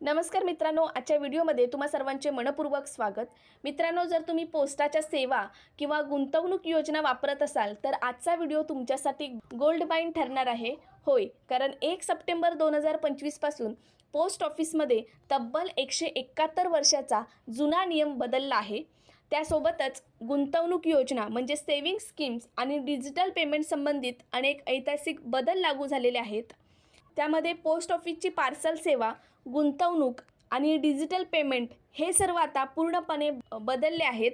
नमस्कार मित्रांनो आजच्या व्हिडिओमध्ये तुम्हा सर्वांचे मनपूर्वक स्वागत. मित्रांनो जर तुम्ही पोस्टाच्या सेवा किंवा गुंतवणूक योजना वापरत असाल तर आजचा व्हिडिओ तुमच्यासाठी गोल्ड बाईन ठरणार आहे. होय कारण एक सप्टेंबर दोन हजार पंचवीसपासून पोस्ट ऑफिसमध्ये तब्बल एकशे एकाहत्तर वर्षाचा जुना नियम बदलला आहे. त्यासोबतच गुंतवणूक योजना म्हणजे सेव्हिंग स्कीम्स आणि डिजिटल पेमेंट संबंधित अनेक ऐतिहासिक बदल लागू झालेले आहेत. त्यामध्ये पोस्ट ऑफिसची पार्सल सेवा गुंतवणूक आणि डिजिटल पेमेंट हे सर्व आता पूर्णपणे बदलले आहेत.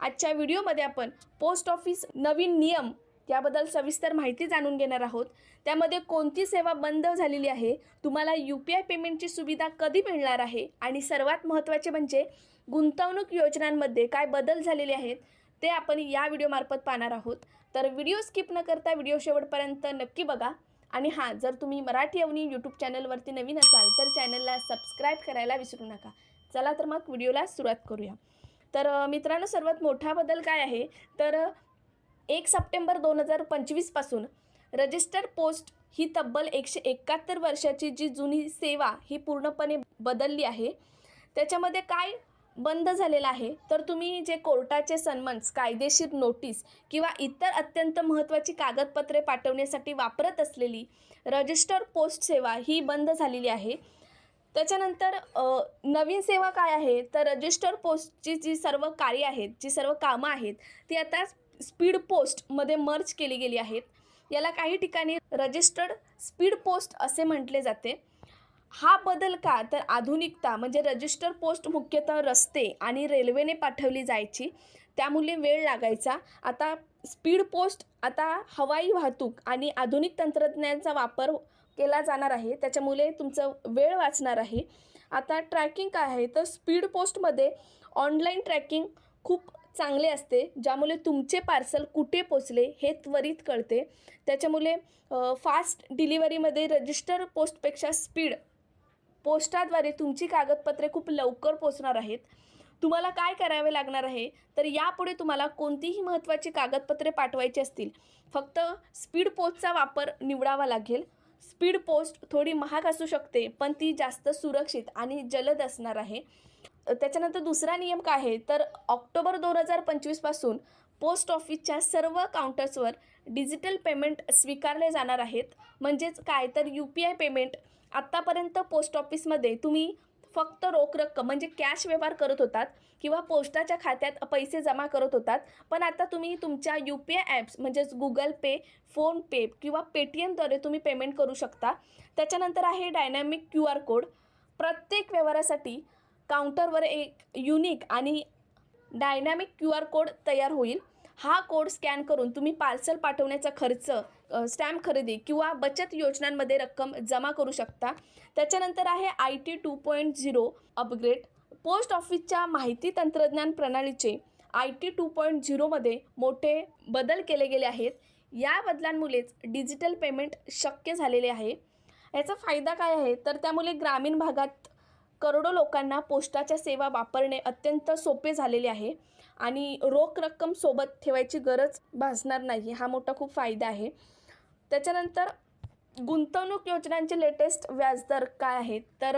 आजच्या व्हिडिओमध्ये आपण पोस्ट ऑफिस नवीन नियम याबद्दल सविस्तर माहिती जाणून घेणार आहोत. त्यामध्ये कोणती सेवा बंद झालेली आहे तुम्हाला यू पी आय पेमेंटची सुविधा कधी मिळणार आहे आणि सर्वात महत्त्वाचे म्हणजे गुंतवणूक योजनांमध्ये काय बदल झालेले आहेत ते आपण या व्हिडिओमार्फत पाहणार आहोत. तर व्हिडिओ स्किप न करता व्हिडिओ शेवटपर्यंत नक्की बघा. आणि हां जर तुम्ही मराठी अवनी यूट्यूब चॅनलवरती नवीन असाल तर चॅनलला सबस्क्राईब करायला विसरू नका. चला तर मग व्हिडिओला सुरुवात करूया. तर मित्रांनो सर्वात मोठा बदल काय आहे? तर एक सप्टेंबर दोन हजार पंचवीसपासून रजिस्टर पोस्ट ही तब्बल एकशे एकाहत्तर वर्षाची जी जुनी सेवा ही पूर्णपणे बदलली आहे. त्याच्यामध्ये काय बंद झालेला आहे तर तुम्ही जे कोर्टाचे सन्मन्स कायदेशीर नोटीस किंवा इतर अत्यंत महत्त्वाची कागदपत्रे पाठवण्यासाठी वापरत असलेली रजिस्टर पोस्ट सेवा ही बंद झालेली आहे. त्याच्यानंतर नवीन सेवा काय आहे? तर रजिस्टर पोस्टची जी सर्व कार्य आहेत जी सर्व कामं आहेत ती आता स्पीड पोस्टमध्ये मर्ज केली गेली आहेत. याला काही ठिकाणी रजिस्टर्ड स्पीड पोस्ट असे म्हटले जाते. हा बदल का? तर आधुनिकता म्हणजे रजिस्टर पोस्ट मुख्यतः रस्ते आणि रेल्वेने पाठवली जायची. त्यामुळे वेळ लागायचा. आता स्पीड पोस्ट आता हवाई वाहतूक आणि आधुनिक तंत्रज्ञानाचा वापर केला जाणार आहे. त्याच्यामुळे तुमचं वेळ वाचणार आहे. आता ट्रॅकिंग काय आहे? तर स्पीड पोस्टमध्ये ऑनलाईन ट्रॅकिंग खूप चांगले असते. ज्यामुळे तुमचे पार्सल कुठे पोचले हे त्वरित कळते. त्याच्यामुळे फास्ट डिलिव्हरीमध्ये रजिस्टर पोस्टपेक्षा स्पीड पोस्टाद्वारे तुमची कागदपत्रे खूप लवकर पोचणार आहेत. तुम्हाला काय करावे लागणार आहे? तर यापुढे तुम्हाला कोणतीही महत्त्वाची कागदपत्रे पाठवायची असतील. फक्त स्पीड पोस्टचा वापर निवडावा लागेल. स्पीड पोस्ट थोडी महाग असू शकते पण ती जास्त सुरक्षित आणि जलद असणार आहे. त्याच्यानंतर दुसरा नियम काय आहे? तर ऑक्टोबर दोन हजार पंचवीसपासून पोस्ट ऑफिसच्या सर्व काउंटर्सवर डिजिटल पेमेंट स्वीकारले जाणार आहेत. म्हणजेच काय? तर यू पी आय पेमेंट आत्तापर्यंत पोस्ट ऑफिसमध्ये तुम्ही फक्त रोख रक्कम म्हणजे कॅश व्यवहार करत होतात किंवा पोस्टाच्या खात्यात पैसे जमा करत होतात. पण आता तुम्ही तुमच्या यू पी आय ॲप्स म्हणजेच गुगल पे फोनपे किंवा पेटीएमद्वारे तुम्ही पेमेंट करू शकता. त्याच्यानंतर आहे डायनॅमिक क्यू आर कोड. प्रत्येक व्यवहारासाठी काउंटरवर एक युनिक आणि डायनॅमिक क्यू आर कोड तयार होईल. हा कोड स्कॅन करून तुम्ही पार्सल पाठवण्याचा खर्च स्टॅम्प खरेदी किंवा बचत योजनांमध्ये रक्कम जमा करू शकता. त्याच्यानंतर आहे I T two point zero upgrade. Post ऑफिसच्या माहिती तंत्रज्ञान प्रणालीचे आय टी टू पॉईंट झिरोमध्ये मोठे बदल केले गेले आहेत. या बदलांमुळेच डिजिटल पेमेंट शक्य झालेले आहे. याचा फायदा काय आहे? तर त्यामुळे ग्रामीण भागात करोडो लोकांना पोस्टाच्या सेवा वापरणे अत्यंत सोपे झालेले आहे. आणि रोख रक्कम सोबत ठेवायची गरज भासणार नाही. हा मोठा खूप फायदा आहे. त्याच्यानंतर गुंतवणूक योजनांचे लेटेस्ट व्याजदर काय आहेत? तर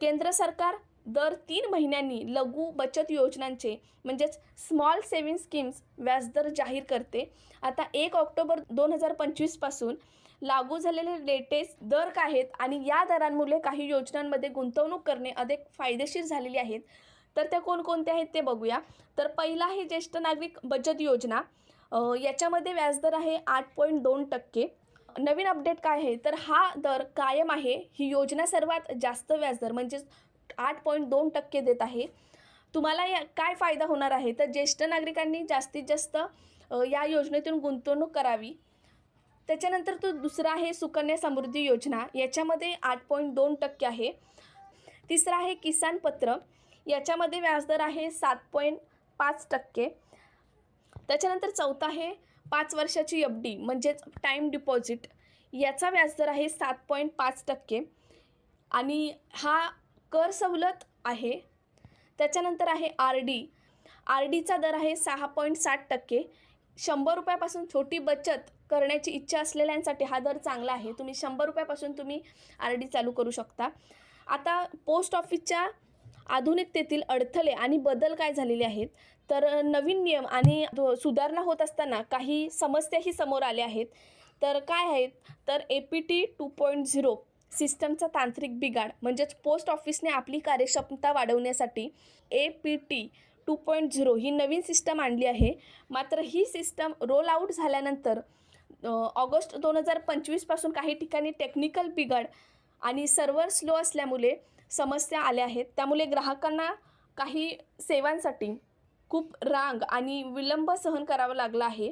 केंद्र सरकार दर तीन महिन्यांनी लघु बचत योजनांचे म्हणजेच स्मॉल सेव्हिंग स्कीम्स व्याजदर जाहीर करते. आता एक ऑक्टोबर दोन हजार पंचवीसपासून लागू झालेले लेटेस्ट दर काय आहेत? आणि या दरांमुळे काही योजनांमध्ये गुंतवणूक करणे अधिक फायदेशीर झालेली आहेत. तर त्या कोणकोणत्या आहेत ते बघूया. तर पहिला आहे ज्येष्ठ नागरिक बचत योजना. याच्यामध्ये व्याजदर आहे आठ पॉईंट दोन टक्के. नवीन अपडेट काय आहे? तर हा दर कायम आहे. ही योजना सर्वात जास्त व्याजदर म्हणजेच आठ पॉईंट दोन टक्के देत आहे. तुम्हाला या काय फायदा होणार आहे? तर ज्येष्ठ नागरिकांनी जास्तीत जास्त या योजनेतून गुंतवणूक करावी. त्याच्यानंतर तो दुसरा आहे सुकन्या समृद्धी योजना. याच्यामध्ये आठ पॉईंट दोन टक्के आहे. तिसरा आहे किसान पत्र. याच्यामध्ये व्याजदर आहे सात पॉईंट पाच टक्के. त्याच्यानंतर चौथा आहे पाच वर्षाची एफ डी म्हणजेच टाईम डिपॉझिट. याचा व्याजदर आहे सात पॉईंट पाच टक्के. आणि हा कर सवलत आहे. त्याच्यानंतर आहे आर डी. आर डीचा दर आहे सहा पॉईंट साठ टक्के. शंभर रुपयापासून छोटी बचत करण्याची इच्छा असलेल्यांसाठी हा दर चांगला आहे. तुम्ही शंभर रुपयापासून तुम्ही आर डी चालू करू शकता. आता पोस्ट ऑफिसच्या आधुनिकतेतील अडथळे आणि बदल काय झालेले आहेत? तर नवीन नियम आणि सुधारणा होत असताना काही समस्याही समोर आल्या आहेत. तर काय आहेत? तर A P T two point zero सिस्टमचा तांत्रिक बिघाड म्हणजेच पोस्ट ऑफिसने आपली कार्यक्षमता वाढवण्यासाठी A P T two point zero ही नवीन सिस्टम आणली आहे. मात्र ही सिस्टम रोल आऊट झाल्यानंतर ऑगस्ट दोन हजार पंचवीसपासून काही ठिकाणी टेक्निकल बिघाड आणि सर्व्हर स्लो असल्यामुळे समस्या आल्या आहेत. त्यामुळे ग्राहकांना काही सेवांसाठी खूप रांग आणि विलंब सहन करावा लागला आहे.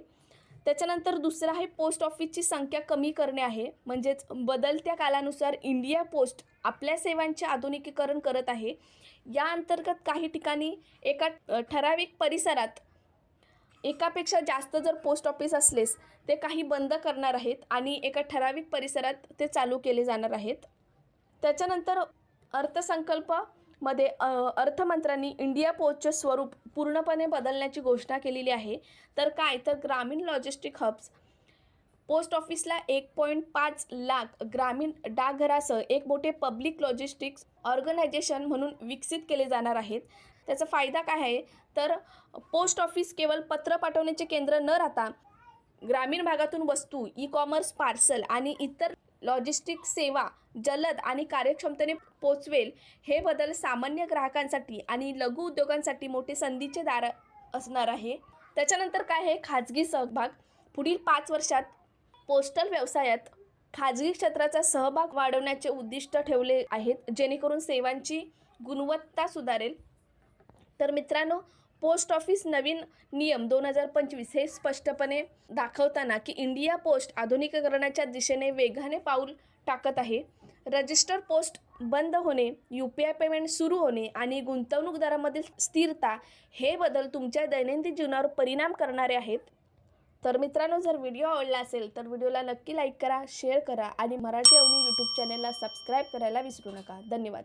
त्याच्यानंतर दुसरं आहे पोस्ट ऑफिसची संख्या कमी करणे आहे. म्हणजेच बदलत्या कालानुसार इंडिया पोस्ट आपल्या सेवांचे आधुनिकीकरण करत आहे. या अंतर्गत काही ठिकाणी एका ठराविक परिसरात एकापेक्षा जास्त जर पोस्ट ऑफिस असलेस ते काही बंद करणार आहेत आणि एका ठराविक परिसरात ते चालू केले जाणार आहेत. त्याच्यानंतर अर्थसंकल्पमध्ये अर्थमंत्र्यांनी इंडिया पोस्टचे स्वरूप पूर्णपणे बदलण्याची घोषणा केलेली आहे. तर काय? तर ग्रामीण लॉजिस्टिक हब्स. पोस्ट ऑफिसला एक पॉईंट पाच लाख ग्रामीण डाकघरासह एक मोठे पब्लिक लॉजिस्टिक्स ऑर्गनायझेशन म्हणून विकसित केले जाणार आहेत. त्याचा फायदा काय आहे? तर पोस्ट ऑफिस केवळ पत्र पाठवण्याचे केंद्र न राहता ग्रामीण भागातून वस्तू ई कॉमर्स पार्सल आणि इतर लॉजिस्टिक सेवा जलद आणि कार्यक्षमतेने पोचवेल. हे बदल सामान्य ग्राहकांसाठी आणि लघु उद्योगांसाठी मोठे संधीचे दार असणार आहे. त्याच्यानंतर काय आहे? खाजगी सहभाग. पुढील पाच वर्षात पोस्टल व्यवसायात खाजगी क्षेत्राचा सहभाग वाढवण्याचे उद्दिष्ट ठेवले आहेत जेणेकरून सेवांची गुणवत्ता सुधारेल. तर मित्रांनो पोस्ट ऑफिस नवीन नियम दोन हजार पंचवीस हे स्पष्टपणे दाखवताना की इंडिया पोस्ट आधुनिकीकरणाच्या दिशेने वेगाने पाऊल टाकत आहे. रजिस्टर पोस्ट बंद होणे यू पी आय पेमेंट सुरू होणे आणि गुंतवणूकदारामधील स्थिरता हे बदल तुमच्या दैनंदिन जीवनावर परिणाम करणारे आहेत. तर मित्रांनो जर व्हिडिओ आवडला असेल तर व्हिडिओला नक्की लाईक करा शेअर करा आणि मराठी अवनी यूट्यूब चॅनलला सबस्क्राईब करायला विसरू नका. धन्यवाद.